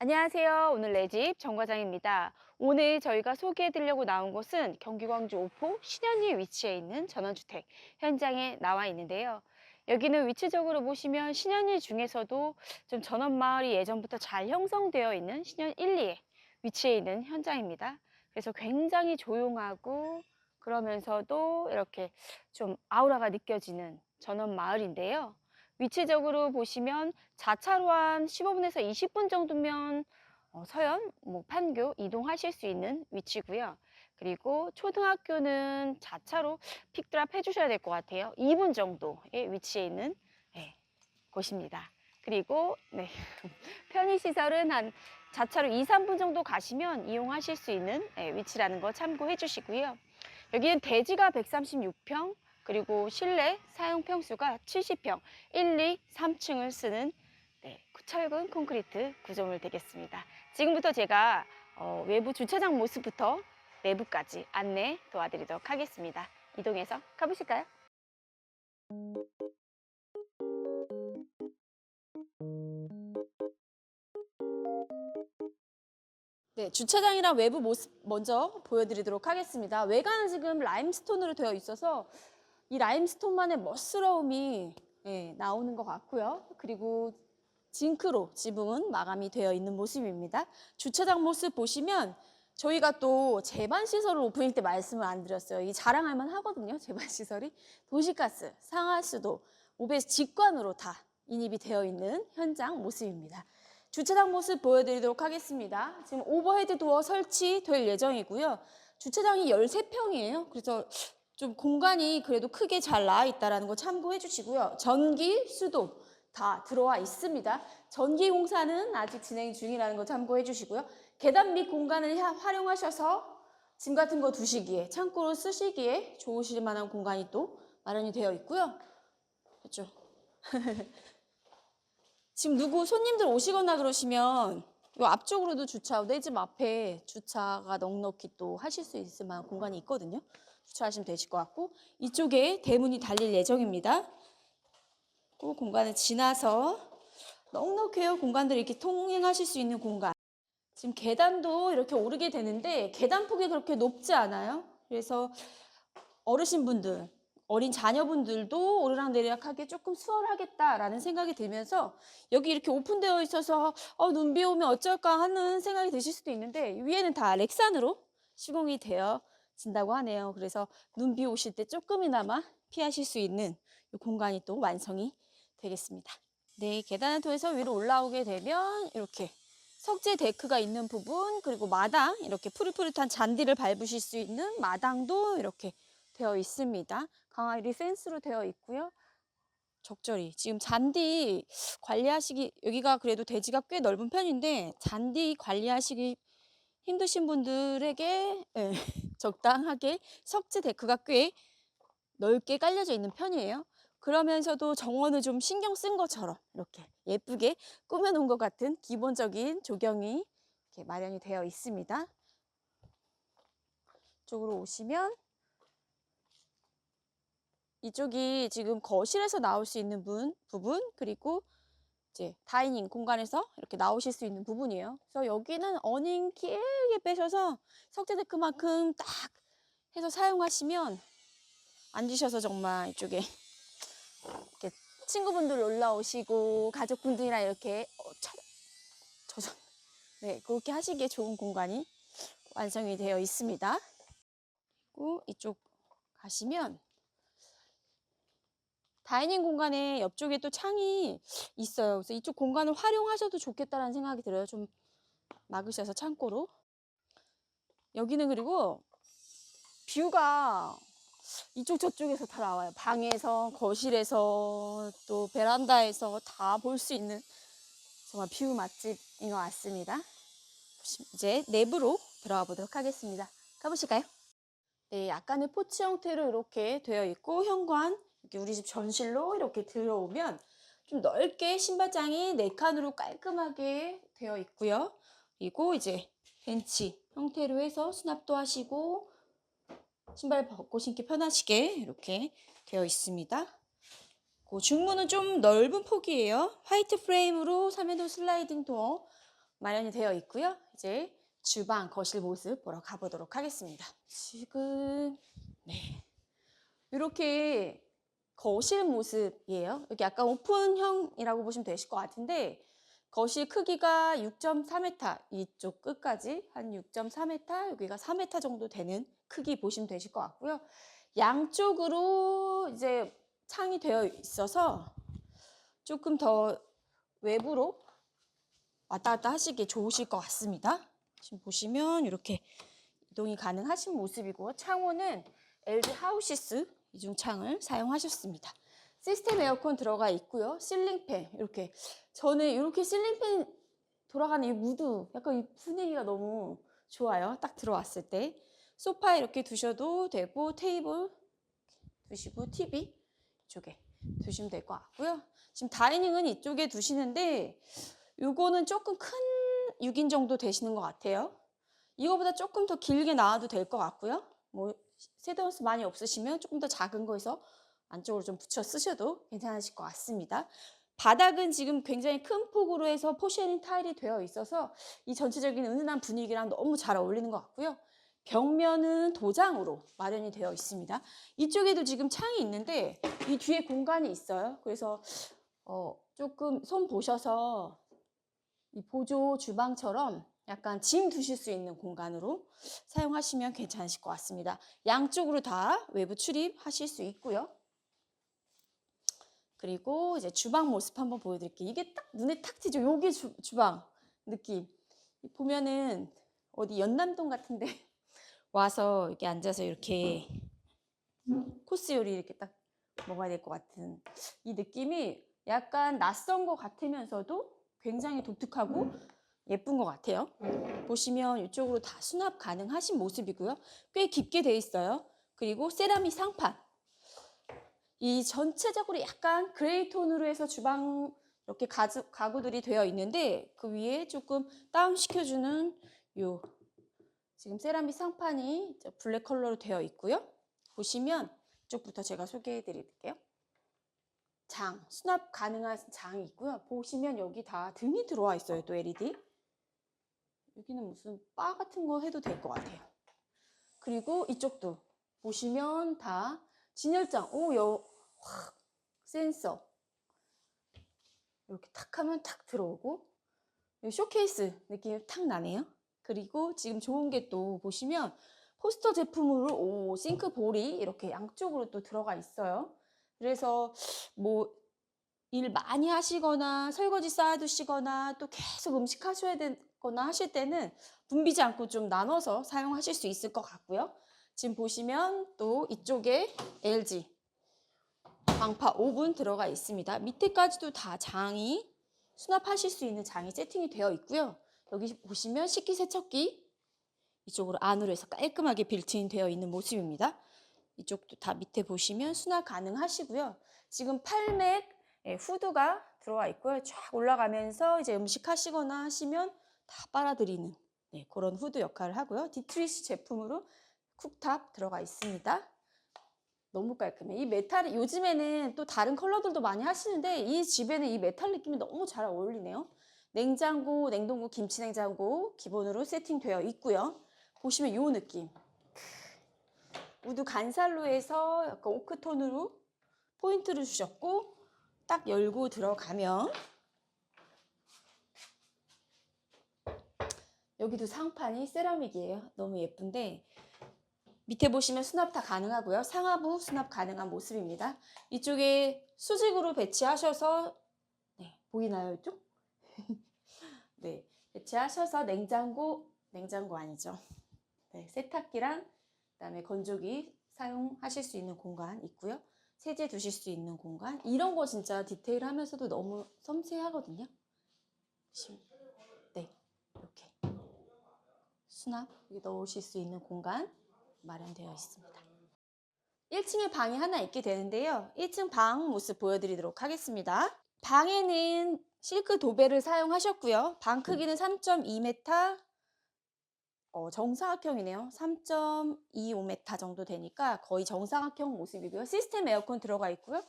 안녕하세요. 오늘 내집 정과장입니다. 오늘 저희가 소개해 드리려고 나온 곳은 경기 광주 오포 신현리 위치해 있는 전원주택 현장에 나와 있는데요. 여기는 위치적으로 보시면 신현리 중에서도 좀 전원마을이 예전부터 잘 형성되어 있는 신현 1, 2에 위치해 있는 현장입니다. 그래서 굉장히 조용하고 그러면서도 이렇게 좀 아우라가 느껴지는 전원마을인데요. 위치적으로 보시면 자차로 한 15분에서 20분 정도면 어, 서현, 뭐 판교 이동하실 수 있는 위치고요. 그리고 초등학교는 자차로 픽드랍 해주셔야 될 것 같아요. 2분 정도의 위치에 있는 예, 곳입니다. 그리고 네, 편의시설은 한 자차로 2, 3분 정도 가시면 이용하실 수 있는 예, 위치라는 거 참고해 주시고요. 여기는 대지가 136평, 그리고 실내 사용 평수가 70평, 1, 2, 3층을 쓰는 네, 철근 콘크리트 구조물 되겠습니다. 지금부터 제가 어, 외부 주차장 모습부터 내부까지 안내 도와드리도록 하겠습니다. 이동해서 가보실까요? 네, 주차장이랑 외부 모습 먼저 보여드리도록 하겠습니다. 외관은 지금 라임스톤으로 되어 있어서 이 라임스톤만의 멋스러움이 예, 나오는 것 같고요. 그리고 징크로 지붕은 마감이 되어 있는 모습입니다. 주차장 모습 보시면 저희가 또 제반 시설을 오프닝 때 말씀을 안 드렸어요. 이 자랑할 만 하거든요. 제반 시설이 도시가스, 상하수도, 오베스 직관으로 다 인입이 되어 있는 현장 모습입니다. 주차장 모습 보여드리도록 하겠습니다. 지금 오버헤드 도어 설치될 예정이고요. 주차장이 13평이에요. 그래서 좀 공간이 그래도 크게 잘 나와 있다는 거 참고해 주시고요. 전기, 수도 다 들어와 있습니다. 전기 공사는 아직 진행 중이라는 거 참고해 주시고요. 계단 및 공간을 하- 활용하셔서 짐 같은 거 두시기에 창고로 쓰시기에 좋으실 만한 공간이 또 마련이 되어 있고요. 그렇죠. 지금 누구 손님들 오시거나 그러시면 이 앞쪽으로도 주차, 내 집 앞에 주차가 넉넉히 또 하실 수 있을 만한 공간이 있거든요. 주차하시면 되실 것 같고 이쪽에 대문이 달릴 예정입니다. 그 공간을 지나서 넉넉해요. 공간들이 이렇게 통행하실 수 있는 공간. 지금 계단도 이렇게 오르게 되는데 계단 폭이 그렇게 높지 않아요. 그래서 어르신분들, 어린 자녀분들도 오르락내리락하기 조금 수월하겠다라는 생각이 들면서 여기 이렇게 오픈되어 있어서 어, 눈비 오면 어쩔까 하는 생각이 드실 수도 있는데 위에는 다 렉산으로 시공이 되어 진다고 하네요. 그래서 눈비 오실 때 조금이나마 피하실 수 있는 이 공간이 또 완성이 되겠습니다. 네, 계단을 통해서 위로 올라오게 되면 이렇게 석재 데크가 있는 부분 그리고 마당 이렇게 푸릇푸릇한 잔디를 밟으실 수 있는 마당도 이렇게 되어 있습니다. 강화유리 펜스로 되어 있고요. 적절히 지금 잔디 관리하시기 여기가 그래도 대지가 꽤 넓은 편인데 잔디 관리하시기 힘드신 분들에게 예, 적당하게 석재 데크가 꽤 넓게 깔려져 있는 편이에요. 그러면서도 정원을 좀 신경 쓴 것처럼 이렇게 예쁘게 꾸며놓은 것 같은 기본적인 조경이 이렇게 마련이 되어 있습니다. 이쪽으로 오시면 이쪽이 지금 거실에서 나올 수 있는 분, 부분 그리고 이제 다이닝 공간에서 이렇게 나오실 수 있는 부분이에요. 그래서 여기는 어닝 길게 빼셔서 석재 데크만큼 딱 해서 사용하시면 앉으셔서 정말 이쪽에 이렇게 친구분들 올라오시고 가족분들이랑 이렇게 어, 쳐, 젖어, 네 그렇게 하시기에 좋은 공간이 완성이 되어 있습니다. 그리고 이쪽 가시면 다이닝 공간에 옆쪽에 또 창이 있어요. 그래서 이쪽 공간을 활용하셔도 좋겠다라는 생각이 들어요. 좀 막으셔서 창고로. 여기는 그리고 뷰가 이쪽 저쪽에서 다 나와요. 방에서, 거실에서, 또 베란다에서 다 볼 수 있는 정말 뷰 맛집인 것 같습니다. 이제 내부로 들어가 보도록 하겠습니다. 가보실까요? 네, 약간의 포치 형태로 이렇게 되어 있고 현관 우리 집 전실로 이렇게 들어오면 좀 넓게 신발장이 네 칸으로 깔끔하게 되어 있고요. 그리고 이제 벤치 형태로 해서 수납도 하시고 신발 벗고 신기 편하시게 이렇게 되어 있습니다. 그 중문은 좀 넓은 폭이에요. 화이트 프레임으로 3회도 슬라이딩 도어 마련이 되어 있고요. 이제 주방, 거실 모습 보러 가보도록 하겠습니다. 지금 네 이렇게 거실 모습이에요. 여기 약간 오픈형이라고 보시면 되실 것 같은데 거실 크기가 6.4m 이쪽 끝까지 한 6.4m 여기가 4m 정도 되는 크기 보시면 되실 것 같고요. 양쪽으로 이제 창이 되어 있어서 조금 더 외부로 왔다 갔다 하시기 좋으실 것 같습니다. 지금 보시면 이렇게 이동이 가능하신 모습이고 창호는 LG 하우시스 이중 창을 사용하셨습니다. 시스템 에어컨 들어가 있고요. 실링팬 이렇게 저는 이렇게 실링팬 돌아가는 이 무드 약간 이 분위기가 너무 좋아요. 딱 들어왔을 때 소파 이렇게 두셔도 되고 테이블 두시고 TV 이쪽에 두시면 될 것 같고요. 지금 다이닝은 이쪽에 두시는데 요거는 조금 큰 6인 정도 되시는 것 같아요. 이거보다 조금 더 길게 나와도 될 것 같고요. 뭐 세대원수 많이 없으시면 조금 더 작은 거에서 안쪽으로 좀 붙여 쓰셔도 괜찮으실 것 같습니다. 바닥은 지금 굉장히 큰 폭으로 해서 포쉐린 타일이 되어 있어서 이 전체적인 은은한 분위기랑 너무 잘 어울리는 것 같고요. 벽면은 도장으로 마련이 되어 있습니다. 이쪽에도 지금 창이 있는데 이 뒤에 공간이 있어요. 그래서 어, 조금 손 보셔서 이 보조 주방처럼 약간 짐 두실 수 있는 공간으로 사용하시면 괜찮으실 것 같습니다. 양쪽으로 다 외부 출입하실 수 있고요. 그리고 이제 주방 모습 한번 보여드릴게요. 이게 딱 눈에 탁 띄죠. 요게 주, 주방 느낌. 보면은 어디 연남동 같은데 와서 이렇게 앉아서 이렇게 코스 요리 이렇게 딱 먹어야 될 것 같은 이 느낌이 약간 낯선 것 같으면서도 굉장히 독특하고 예쁜 것 같아요. 보시면 이쪽으로 다 수납 가능하신 모습이고요. 꽤 깊게 돼 있어요. 그리고 세라믹 상판. 이 전체적으로 약간 그레이 톤으로 해서 주방 이렇게 가구, 가구들이 되어 있는데 그 위에 조금 다운 시켜주는 요 지금 세라믹 상판이 블랙 컬러로 되어 있고요. 보시면 이쪽부터 제가 소개해 드릴게요. 장, 수납 가능한 장이 있고요. 보시면 여기 다 등이 들어와 있어요. 또 LED. 여기는 무슨 바 같은 거 해도 될 것 같아요. 그리고 이쪽도 보시면 다 진열장. 오, 여, 확, 센서. 이렇게 탁 하면 탁 들어오고 쇼케이스 느낌이 탁 나네요. 그리고 지금 좋은 게 또 보시면 포스터 제품으로 오, 싱크 볼이 이렇게 양쪽으로 또 들어가 있어요. 그래서 뭐 일 많이 하시거나 설거지 쌓아두시거나 또 계속 음식 하셔야 되거나 하실 때는 붐비지 않고 좀 나눠서 사용하실 수 있을 것 같고요. 지금 보시면 또 이쪽에 LG 광파 오븐 들어가 있습니다. 밑에까지도 다 장이 수납하실 수 있는 장이 세팅이 되어 있고요. 여기 보시면 식기세척기 이쪽으로 안으로 해서 깔끔하게 빌트인 되어 있는 모습입니다. 이쪽도 다 밑에 보시면 수납 가능하시고요. 지금 팔맥 예, 후드가 들어와 있고요. 쫙 올라가면서 이제 음식 하시거나 하시면 다 빨아들이는 네, 그런 후드 역할을 하고요. 디트리시 제품으로 쿡탑 들어가 있습니다. 너무 깔끔해. 이 메탈이 요즘에는 또 다른 컬러들도 많이 하시는데 이 집에는 이 메탈 느낌이 너무 잘 어울리네요. 냉장고, 냉동고, 김치 냉장고 기본으로 세팅되어 있고요. 보시면 이 느낌. 우드 간살로 해서 약간 오크톤으로 포인트를 주셨고 딱 열고 들어가면 여기도 상판이 세라믹이에요. 너무 예쁜데 밑에 보시면 수납 다 가능하고요. 상하부 수납 가능한 모습입니다. 이쪽에 수직으로 배치하셔서 네, 보이나요 이쪽? 네, 배치하셔서 냉장고 냉장고 아니죠. 네, 세탁기랑 그다음에 건조기 사용하실 수 있는 공간 있고요. 세제 두실 수 있는 공간 이런 거 진짜 디테일하면서도 너무 섬세하거든요. 네, 이렇게 수납 넣으실 수 있는 공간 마련되어 있습니다. 1층에 방이 하나 있게 되는데요. 1층 방 모습 보여드리도록 하겠습니다. 방에는 실크 도배를 사용하셨고요. 방 크기는 3.2m, 어, 정사각형이네요. 3.25m 정도 되니까 거의 정사각형 모습이고요. 시스템 에어컨 들어가 있고요.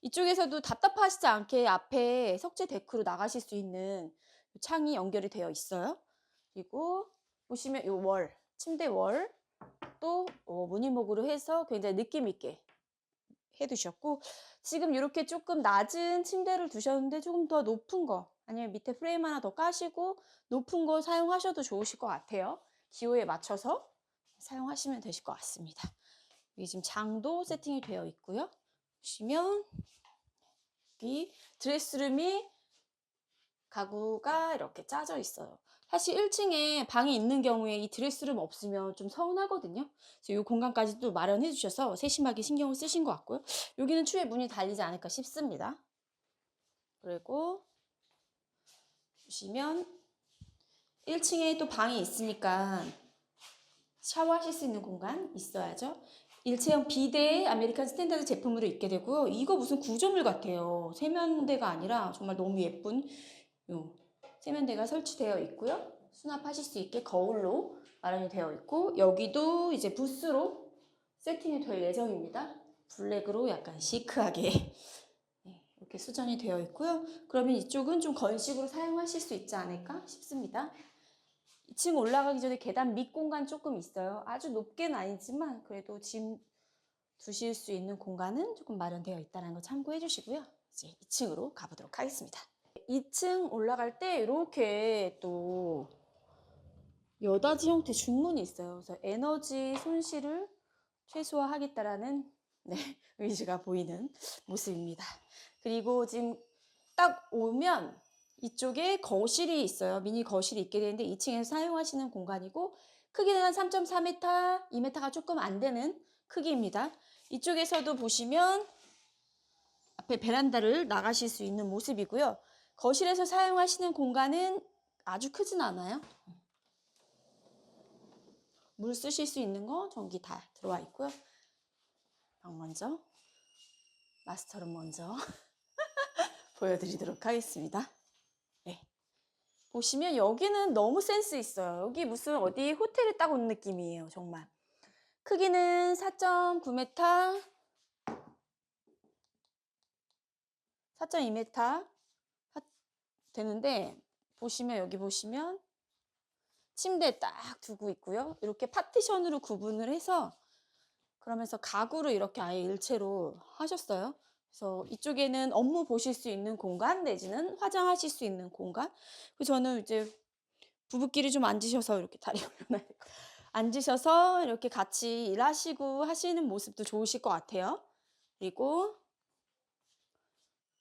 이쪽에서도 답답하시지 않게 앞에 석재 데크로 나가실 수 있는 창이 연결이 되어 있어요. 그리고 보시면 이 월, 침대 월, 또 어, 무늬목으로 해서 굉장히 느낌 있게 해두셨고 지금 이렇게 조금 낮은 침대를 두셨는데 조금 더 높은 거 아니면 밑에 프레임 하나 더 까시고 높은 거 사용하셔도 좋으실 것 같아요. 기호에 맞춰서 사용하시면 되실 것 같습니다. 여기 지금 장도 세팅이 되어 있고요. 보시면 여기 드레스룸이 가구가 이렇게 짜져 있어요. 사실 1층에 방이 있는 경우에 이 드레스룸 없으면 좀 서운하거든요. 그래서 이 공간까지 또 마련해 주셔서 세심하게 신경을 쓰신 것 같고요. 여기는 추후에 문이 달리지 않을까 싶습니다. 그리고 보시면 1층에 또 방이 있으니까 샤워하실 수 있는 공간 있어야죠. 일체형 비대 아메리칸 스탠다드 제품으로 있게 되고요. 이거 무슨 구조물 같아요. 세면대가 아니라 정말 너무 예쁜 요 세면대가 설치되어 있고요. 수납하실 수 있게 거울로 마련이 되어 있고 여기도 이제 부스로 세팅이 될 예정입니다. 블랙으로 약간 시크하게 네, 이렇게 수전이 되어 있고요. 그러면 이쪽은 좀 건식으로 사용하실 수 있지 않을까 싶습니다. 2층 올라가기 전에 계단 밑 공간 조금 있어요. 아주 높게는 아니지만 그래도 짐 두실 수 있는 공간은 조금 마련되어 있다는 거 참고해 주시고요. 이제 2층으로 가보도록 하겠습니다. 2층 올라갈 때 이렇게 또 여닫이 형태 중문이 있어요. 그래서 에너지 손실을 최소화하겠다라는 네, 의지가 보이는 모습입니다. 그리고 지금 딱 오면 이쪽에 거실이 있어요. 미니 거실이 있게 되는데 2층에서 사용하시는 공간이고 크기는 한 3.4m, 2m가 조금 안 되는 크기입니다. 이쪽에서도 보시면 앞에 베란다를 나가실 수 있는 모습이고요. 거실에서 사용하시는 공간은 아주 크진 않아요. 물 쓰실 수 있는 거 전기 다 들어와 있고요. 방 먼저 마스터룸 먼저 보여드리도록 하겠습니다. 네. 보시면 여기는 너무 센스 있어요. 여기 무슨 어디 호텔에 딱 온 느낌이에요. 정말. 크기는 4.9m, 4.2m 되는데 보시면 여기 보시면 침대 딱 두고 있고요. 이렇게 파티션으로 구분을 해서 그러면서 가구를 이렇게 아예 일체로 하셨어요. 그래서 이쪽에는 업무 보실 수 있는 공간 내지는 화장하실 수 있는 공간. 그래서 저는 이제 부부끼리 좀 앉으셔서 이렇게 다리 올려놔야 될 것. 앉으셔서 이렇게 같이 일하시고 하시는 모습도 좋으실 것 같아요. 그리고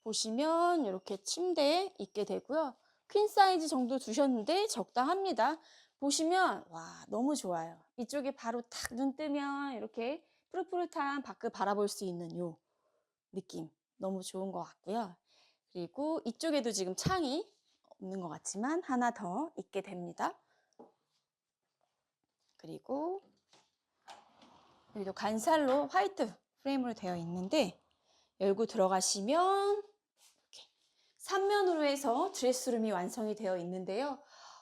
보시면 이렇게 침대 있게 되고요. 퀸 사이즈 정도 두셨는데 적당합니다. 보시면 와 너무 좋아요. 이쪽에 바로 탁 눈 뜨면 이렇게 푸릇푸릇한 밖을 바라볼 수 있는 요 느낌 너무 좋은 것 같고요. 그리고 이쪽에도 지금 창이 없는 것 같지만 하나 더 있게 됩니다. 그리고 여기도 간살로 화이트 프레임으로 되어 있는데 열고 들어가시면 이렇게 삼면으로 해서 드레스룸이 완성이 되어 있는데요.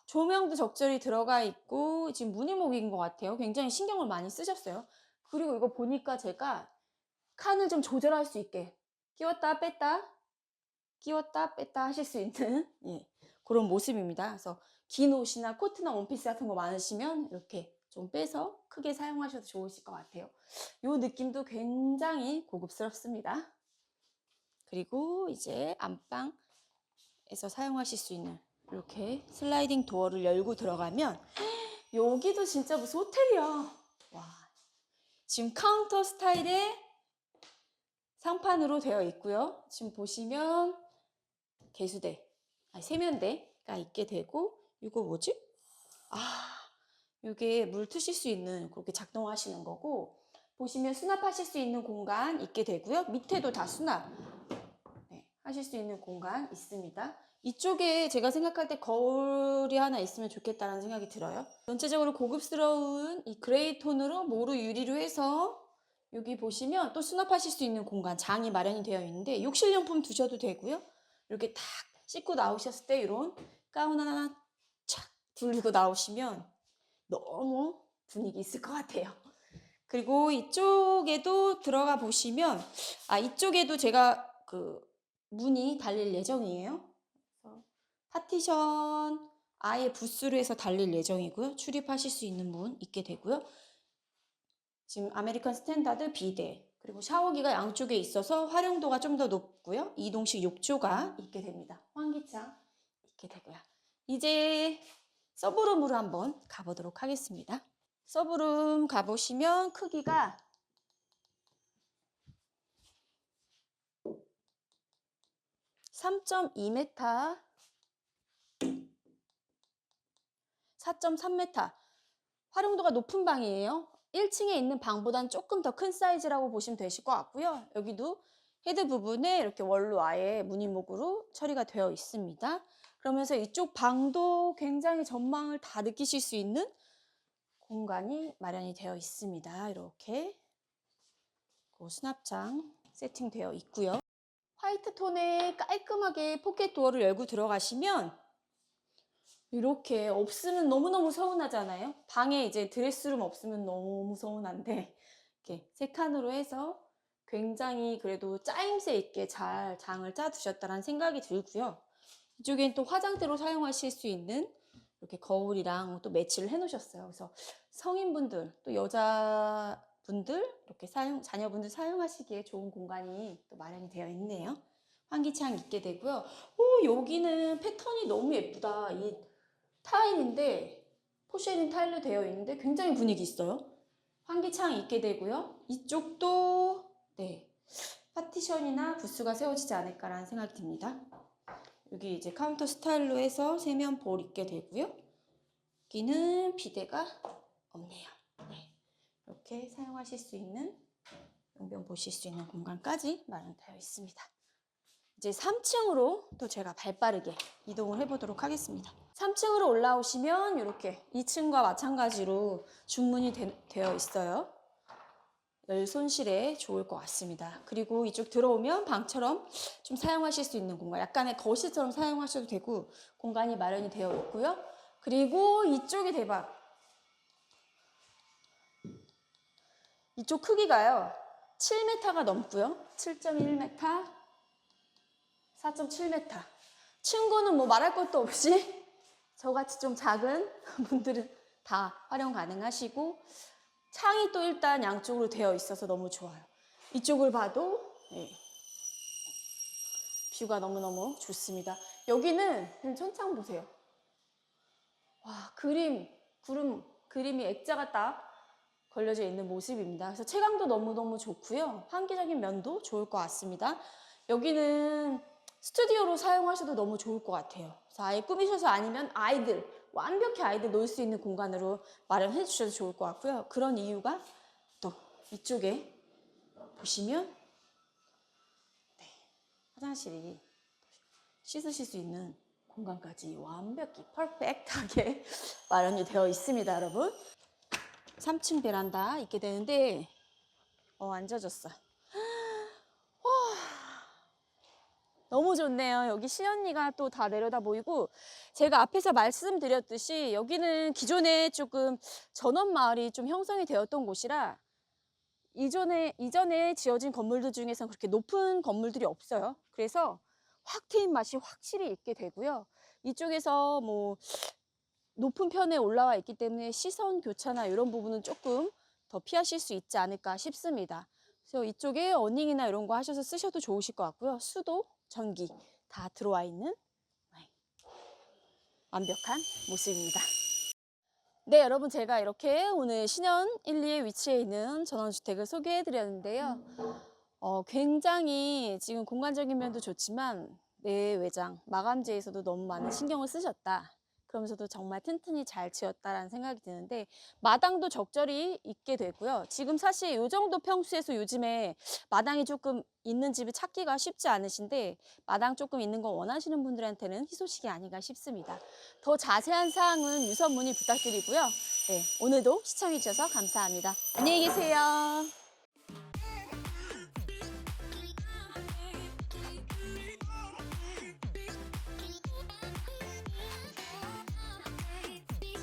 조명도 적절히 들어가 있고 지금 무늬목인 것 같아요. 굉장히 신경을 많이 쓰셨어요. 그리고 이거 보니까 제가 칸을 좀 조절할 수 있게 끼웠다 뺐다 끼웠다 뺐다 하실 수 있는 예, 그런 모습입니다. 그래서 긴 옷이나 코트나 원피스 같은 거 많으시면 이렇게 좀 빼서 크게 사용하셔도 좋으실 것 같아요. 이 느낌도 굉장히 고급스럽습니다. 그리고 이제 안방에서 사용하실 수 있는 이렇게 슬라이딩 도어를 열고 들어가면 여기도 진짜 무슨 호텔이야. 와. 지금 카운터 스타일의 상판으로 되어 있고요. 지금 보시면 개수대, 아니 세면대가 있게 되고 이거 뭐지? 아, 이게 물 트실 수 있는 그렇게 작동하시는 거고 보시면 수납하실 수 있는 공간 있게 되고요. 밑에도 다 수납 네, 하실 수 있는 공간 있습니다. 이쪽에 제가 생각할 때 거울이 하나 있으면 좋겠다는 생각이 들어요. 전체적으로 고급스러운 이 그레이 톤으로 모루 유리로 해서 여기 보시면 또 수납하실 수 있는 공간, 장이 마련이 되어 있는데 욕실용품 두셔도 되고요. 이렇게 탁 씻고 나오셨을 때 이런 가운 하나 착 둘리고 나오시면 너무 분위기 있을 것 같아요. 그리고 이쪽에도 들어가 보시면 아 이쪽에도 제가 그 문이 달릴 예정이에요. 파티션 아예 부스로 해서 달릴 예정이고요. 출입하실 수 있는 문 있게 되고요. 지금 아메리칸 스탠다드 비데 그리고 샤워기가 양쪽에 있어서 활용도가 좀 더 높고요. 이동식 욕조가 있게 됩니다. 환기창 있게 되고요. 이제 서브룸으로 한번 가보도록 하겠습니다. 서브룸 가보시면 크기가 3.2m, 4.3m. 활용도가 높은 방이에요. 1층에 있는 방보단 조금 더 큰 사이즈라고 보시면 되실 것 같고요. 여기도 헤드 부분에 이렇게 원로 아예 무늬목으로 처리가 되어 있습니다. 그러면서 이쪽 방도 굉장히 전망을 다 느끼실 수 있는 공간이 마련이 되어 있습니다. 이렇게 그 수납장 세팅되어 있고요. 화이트 톤에 깔끔하게 포켓 도어를 열고 들어가시면 이렇게 없으면 너무너무 서운하잖아요. 방에 이제 드레스룸 없으면 너무 서운한데 이렇게 세 칸으로 해서 굉장히 그래도 짜임새 있게 잘 장을 짜 두셨다는 생각이 들고요. 이쪽엔 또 화장대로 사용하실 수 있는 이렇게 거울이랑 또 매치를 해 놓으셨어요. 그래서 성인분들 또 여자분들 이렇게 사용 자녀분들 사용하시기에 좋은 공간이 또 마련이 되어 있네요. 환기창 있게 되고요. 오 여기는 패턴이 너무 예쁘다. 이 타일인데 포쉐린 타일로 되어 있는데 굉장히 분위기 있어요. 환기창 있게 되고요. 이쪽도 네 파티션이나 부스가 세워지지 않을까라는 생각이 듭니다. 여기 이제 카운터 스타일로 해서 세면 볼 있게 되고요. 여기는 비데가 없네요. 네. 이렇게 사용하실 수 있는 용변 보실 수 있는 공간까지 마련되어 있습니다. 이제 3층으로 또 제가 발 빠르게 이동을 해보도록 하겠습니다. 3층으로 올라오시면 이렇게 2층과 마찬가지로 중문이 되, 되어 있어요. 열 손실에 좋을 것 같습니다. 그리고 이쪽 들어오면 방처럼 좀 사용하실 수 있는 공간, 약간의 거실처럼 사용하셔도 되고 공간이 마련이 되어 있고요. 그리고 이쪽이 대박. 이쪽 크기가요. 7m가 넘고요. 7.1m, 4.7m. 층고는 뭐 말할 것도 없이 저같이 좀 작은 분들은 다 활용 가능하시고 창이 또 일단 양쪽으로 되어 있어서 너무 좋아요. 이쪽을 봐도 네. 뷰가 너무너무 좋습니다. 여기는 천창 보세요. 와 그림, 구름, 그림이 액자가 딱 걸려져 있는 모습입니다. 그래서 채광도 너무너무 좋고요. 환기적인 면도 좋을 것 같습니다. 여기는 스튜디오로 사용하셔도 너무 좋을 것 같아요. 아예 꾸미셔서 아니면 아이들, 완벽히 아이들 놀 수 있는 공간으로 마련해 주셔도 좋을 것 같고요. 그런 이유가 또 이쪽에 보시면 네, 화장실이 씻으실 수 있는 공간까지 완벽히 퍼펙트하게 마련이 되어 있습니다, 여러분. 3층 베란다 있게 되는데 어, 안 젖었어. 너무 좋네요. 여기 시언니가 또 다 내려다 보이고 제가 앞에서 말씀드렸듯이 여기는 기존에 조금 전원 마을이 좀 형성이 되었던 곳이라 이전에 이전에 지어진 건물들 중에서 그렇게 높은 건물들이 없어요. 그래서 확 트인 맛이 확실히 있게 되고요. 이쪽에서 뭐 높은 편에 올라와 있기 때문에 시선 교차나 이런 부분은 조금 더 피하실 수 있지 않을까 싶습니다. 그래서 이쪽에 어닝이나 이런 거 하셔서 쓰셔도 좋으실 것 같고요. 수도, 전기 다 들어와 있는 네, 완벽한 모습입니다. 네, 여러분 제가 이렇게 오늘 신현 1, 2에 위치해 있는 전원주택을 소개해 드렸는데요. 어, 굉장히 지금 공간적인 면도 좋지만 내외장, 마감재에서도 너무 많은 신경을 쓰셨다. 그러면서도 정말 튼튼히 잘 지었다라는 생각이 드는데 마당도 적절히 있게 되고요. 지금 사실 이 정도 평수에서 요즘에 마당이 조금 있는 집이 찾기가 쉽지 않으신데 마당 조금 있는 거 원하시는 분들한테는 희소식이 아닌가 싶습니다. 더 자세한 사항은 유선 문의 부탁드리고요. 네, 오늘도 시청해 주셔서 감사합니다. 안녕히 계세요.